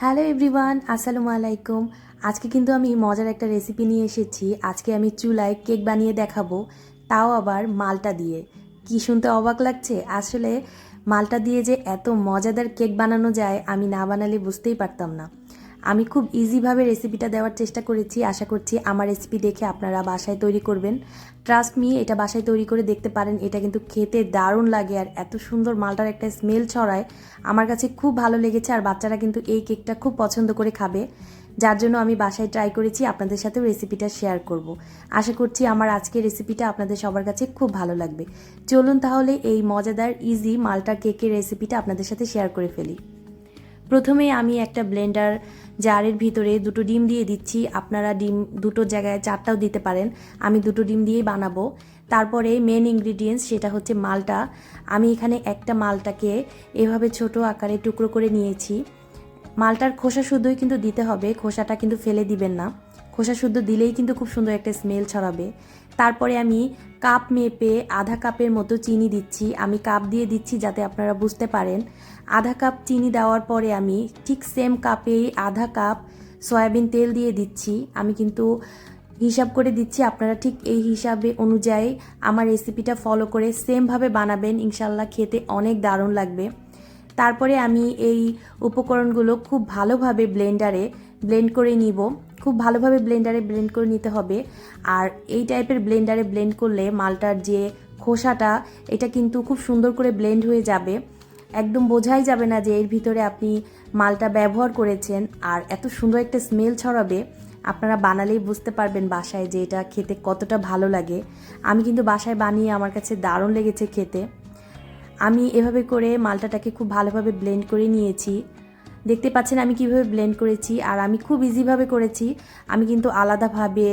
Hello everyone আসসালামু আলাইকুম আজকে কিন্তু আমি মজার একটা রেসিপি নিয়ে এসেছি। আজকে আমি চুলায় কেক বানিয়ে দেখাবো, তাও আবার মালটা দিয়ে। কি শুনতে অবাক লাগছে? আসলে মালটা দিয়ে যে এত মজাদার কেক বানানো যায়, আমি না বানালে বুঝতেই পারতাম না। আমি খুব ইজিভাবে রেসিপিটা দেওয়ার চেষ্টা করেছি। আশা করছি আমার রেসিপি দেখে আপনারা বাসায় তৈরি করবেন। ট্রাস্ট মি এটা বাসায় তৈরি করে দেখতে পারেন। এটা কিন্তু খেতে দারুণ লাগে আর এত সুন্দর মালটার একটা স্মেল ছড়ায়। আমার কাছে খুব ভালো লেগেছে আর বাচ্চারা কিন্তু এই কেকটা খুব পছন্দ করে খাবে। যার জন্য আমি বাসায় ট্রাই করেছি, আপনাদের সাথেও রেসিপিটা শেয়ার করব। আশা করছি আমার আজকের রেসিপিটা আপনাদের সবার কাছে খুব ভালো লাগবে। চলুন তাহলে এই মজাদার ইজি মালটা কেকের রেসিপিটা আপনাদের সাথে শেয়ার করে ফেলি। প্রথমে আমি একটা ব্লেন্ডার জারের ভিতরে দুটো ডিম দিয়ে দিচ্ছি। আপনারা ডিম দুটো জায়গায় চারটাও দিতে পারেন। আমি দুটো ডিম দিয়েই বানাবো। তারপরে মেন ইনগ্রিডিয়েন্টস সেটা হচ্ছে মালটা। আমি এখানে একটা মালটাকে এভাবে ছোট আকারে টুকরো করে নিয়েছি। মালটার খোসা শুদ্ধই কিন্তু দিতে হবে। খোসাটা কিন্তু ফেলে দিবেন না। খোসা শুদ্ধ দিলেই কিন্তু খুব সুন্দর একটা স্মেল ছড়াবে। তারপরে আমি কাপ মেপে আধা কাপের মতো চিনি দিচ্ছি। আমি কাপ দিয়ে দিচ্ছি যাতে আপনারা বুঝতে পারেন। আধা কাপ চিনি দেওয়ার পরে আমি ঠিক সেম কাপেই আধা কাপ সয়াবিন তেল দিয়ে দিচ্ছি। আমি কিন্তু হিসাব করে দিচ্ছি, আপনারা ঠিক এই হিসাবে অনুযায়ী আমার রেসিপিটা ফলো করে সেমভাবে বানাবেন। ইনশাল্লাহ খেতে অনেক দারুণ লাগবে। তারপরে আমি এই উপকরণগুলো খুব ভালোভাবে ব্লেন্ডারে ব্লেন্ড করে নিব। খুব ভালোভাবে ব্লেন্ডারে ব্লেন্ড করে নিতে হবে। আর এই টাইপের ব্লেন্ডারে ব্লেন্ড করলে মালটার যে খোসাটা, এটা কিন্তু খুব সুন্দর করে ব্লেন্ড হয়ে যাবে। একদম বোঝাই যাবে না যে এর ভিতরে আপনি মালটা ব্যবহার করেছেন আর এত সুন্দর একটা স্মেল ছড়াবে। আপনারা বানালেই বুঝতে পারবেন বাসায় যে এটা খেতে কতটা ভালো লাগে। আমি কিন্তু বাসায় বানিয়ে আমার কাছে দারুণ লেগেছে খেতে। আমি এভাবে করে মালটাটাকে খুব ভালোভাবে ব্লেন্ড করে নিয়েছি। দেখতে পাচ্ছেন আমি কীভাবে ব্লেন্ড করেছি আর আমি খুব ইজিভাবে করেছি। আমি কিন্তু আলাদাভাবে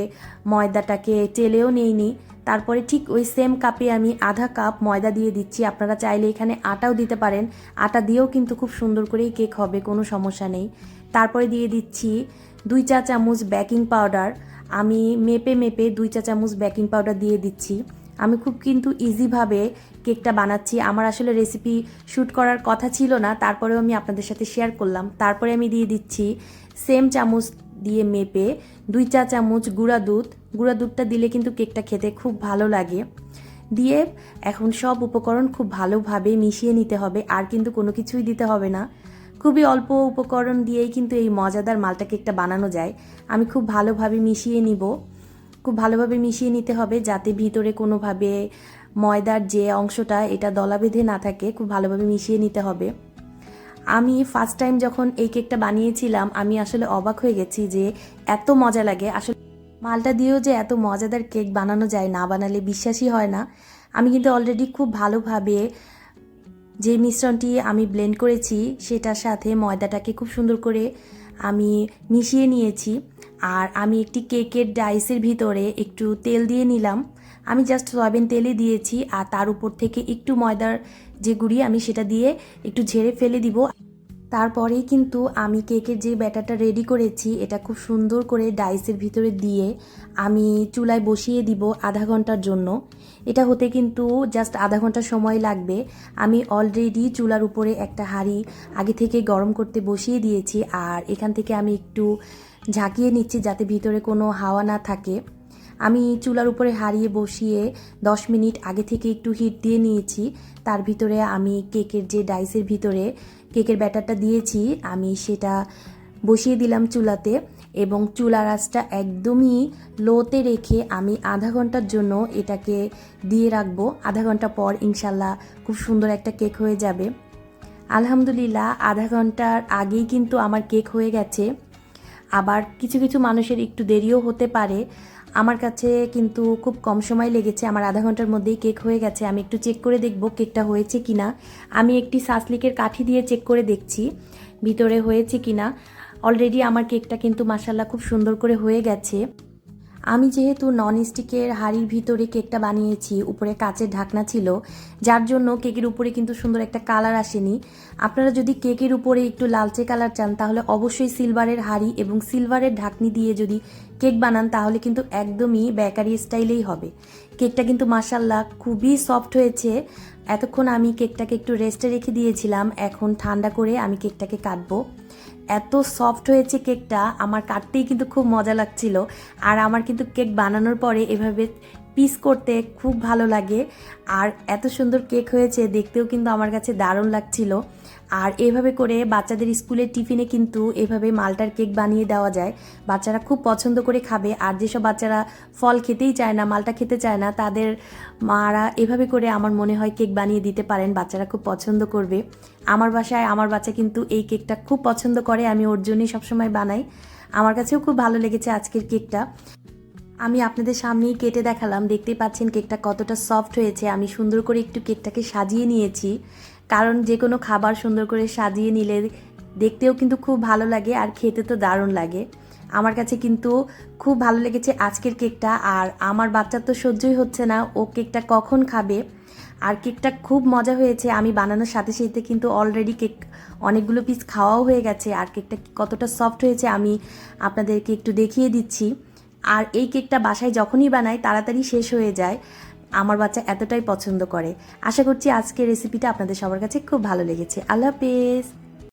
ময়দাটাকে টেলেও নেইনি। তারপরে ঠিক ওই সেম কাপে আমি আধা কাপ ময়দা দিয়ে দিচ্ছি। আপনারা চাইলে এখানে আটাও দিতে পারেন। আটা দিয়েও কিন্তু খুব সুন্দর করেই কেক হবে, কোনো সমস্যা নেই। তারপরে দিয়ে দিচ্ছি দুই চা চামচ বেকিং পাউডার আমি মেপে মেপে দুই চা চামচ বেকিং পাউডার দিয়ে দিচ্ছি। আমি খুব কিন্তু ইজিভাবে কেকটা বানাচ্ছি। আমার আসলে রেসিপি শ্যুট করার কথা ছিল না, তারপরেও আমি আপনাদের সাথে শেয়ার করলাম। তারপরে আমি দিয়ে দিচ্ছি সেম চামচ দিয়ে মেপে দুই চা চামচ গুঁড়া দুধ। গুঁড়া দুধটা দিলে কিন্তু কেকটা খেতে খুব ভালো লাগে। দিয়ে এখন সব উপকরণ খুব ভালোভাবে মিশিয়ে নিতে হবে, আর কিন্তু কোনো কিছুই দিতে হবে না। খুবই অল্প উপকরণ দিয়েই কিন্তু এই মজাদার মালটা কেকটা বানানো যায়। আমি খুব ভালোভাবে মিশিয়ে নিব। খুব ভালোভাবে মিশিয়ে নিতে হবে যাতে ভিতরে কোনোভাবে ময়দার যে অংশটা, এটা দলা বেঁধে না থাকে, খুব ভালোভাবে মিশিয়ে নিতে হবে। আমি ফার্স্ট টাইম যখন এই কেকটা বানিয়েছিলাম, আমি আসলে অবাক হয়ে গেছি যে এত মজা লাগে। আসলে মালটা দিয়েও যে এত মজাদার কেক বানানো যায়, না বানালে বিশ্বাসই হয় না। আমি কিন্তু অলরেডি খুব ভালোভাবে যে মিশ্রণটি আমি ব্লেন্ড করেছি, সেটার সাথে ময়দাটাকে খুব সুন্দর করে আমি মিশিয়ে নিয়েছি। আর আমি একটি কেকের ডাইসের ভিতরে একটু তেল দিয়ে নিলাম। আমি জাস্ট সয়াবিন তেলই দিয়েছি আর তার উপর থেকে একটু ময়দার যে গুঁড়ি আমি সেটা দিয়ে একটু ঝেড়ে ফেলে দিব। তারপরেই কিন্তু আমি কেকের যে ব্যাটারটা রেডি করেছি, এটা খুব সুন্দর করে ডাইসের ভিতরে দিয়ে আমি চুলায় বসিয়ে দিব আধা ঘণ্টার জন্য। এটা হতে কিন্তু জাস্ট আধা ঘণ্টা সময় লাগবে। আমি অলরেডি চুলার উপরে একটা হাঁড়ি আগে থেকে গরম করতে বসিয়ে দিয়েছি আর এখান থেকে আমি একটু ঝাঁকিয়ে নিচ্ছি যাতে ভিতরে কোনো হাওয়া না থাকে। আমি চুলার উপরে হারিয়ে বসিয়ে দশ মিনিট আগে থেকে একটু হিট দিয়ে নিয়েছি। তার ভিতরে আমি কেকের যে ডাইসের ভিতরে কেকের ব্যাটারটা দিয়েছি, আমি সেটা বসিয়ে দিলাম চুলাতে এবং চুলার আঁচটা একদমই লোতে রেখে আমি আধা ঘণ্টার জন্য এটাকে দিয়ে রাখব। আধা ঘণ্টা পর ইনশাল্লাহ খুব সুন্দর একটা কেক হয়ে যাবে। আলহামদুলিল্লাহ, আধা ঘণ্টার আগেই কিন্তু আমার কেক হয়ে গেছে। আবার কিছু কিছু মানুষের একটু দেরিও হতে পারে। আমার কাছে কিন্তু খুব কম সময় লেগেছে। আমার আধা ঘণ্টার মধ্যেই কেক হয়ে গেছে। আমি একটু চেক করে দেখব কেকটা হয়েছে কি না আমি একটি সাসলিকের কাঠি দিয়ে চেক করে দেখছি, ভিতরে হয়েছে কি না অলরেডি আমার কেকটা কিন্তু মাসাল্লাহ খুব সুন্দর করে হয়ে গেছে। আমি যেহেতু নন স্টিকের হাঁড়ির ভিতরে কেকটা বানিয়েছি, উপরে কাচের ঢাকনা ছিল, যার জন্য কেকের উপরে কিন্তু সুন্দর একটা কালার আসেনি। আপনারা যদি কেকের উপরে একটু লালচে কালার চান, তাহলে অবশ্যই সিলভারের হাঁড়ি এবং সিলভারের ঢাকনি দিয়ে যদি কেক বানান, তাহলে কিন্তু একদমই বেকারি স্টাইলেই হবে। কেকটা কিন্তু মাসাল্লাহ খুবই সফট হয়েছে। এতক্ষণ আমি কেকটাকে একটু রেস্টে রেখে দিয়েছিলাম, এখন ঠান্ডা করে আমি কেকটাকে কাটবো। এত সফট হয়েছে কেকটা আমার কাটতেই কিন্তু খুব মজা লাগছিল। আর আমার কিন্তু কেক বানানোর পরে এভাবে পিস করতে খুব ভালো লাগে। আর এত সুন্দর কেক হয়েছে, দেখতেও কিন্তু আমার কাছে দারুণ লাগছিল। আর এভাবে করে বাচ্চাদের স্কুলের টিফিনে কিন্তু এভাবে মালটার কেক বানিয়ে দেওয়া যায়। বাচ্চারা খুব পছন্দ করে খাবে। আর যেসব বাচ্চারা ফল খেতেই চায় না, মালটা খেতে চায় না, তাদের মারা এভাবে করে আমার মনে হয় কেক বানিয়ে দিতে পারেন। বাচ্চারা খুব পছন্দ করবে। আমার বাসায় আমার বাচ্চা কিন্তু এই কেকটা খুব পছন্দ করে। আমি ওর জন্যই সবসময় বানাই। আমার কাছেও খুব ভালো লেগেছে আজকের কেকটা আমি আপনাদের সামনেই কেটে দেখালাম। দেখতেই পাচ্ছেন কেকটা কতটা সফট হয়েছে। আমি সুন্দর করে একটু কেকটাকে সাজিয়ে নিয়েছি। কারণ যে কোনো খাবার সুন্দর করে সাজিয়ে নিলে দেখতেও কিন্তু খুব ভালো লাগে আর খেতে তো দারুণ লাগে। আমার কাছে কিন্তু খুব ভালো লেগেছে আজকের কেকটা আর আমার বাচ্চার তো সহ্যই হচ্ছে না। ও কেকটা কখন খাবে? আর কেকটা খুব মজা হয়েছে। আমি বানানোর সাথে সাথে কিন্তু অলরেডি কেক অনেকগুলো পিস খাওয়াও হয়ে গেছে। আর কেকটা কতটা সফট হয়েছে আমি আপনাদেরকে একটু দেখিয়ে দিচ্ছি। আর এই কেকটা বাসায় যখনই বানাই তাড়াতাড়ি শেষ হয়ে যায়। আমার বাচ্চা এতটাই পছন্দ করে। আশা করছি আজকের রেসিপিটা আপনাদের সবার কাছে খুব ভালো লেগেছে। আল্লাহ হাফেজ।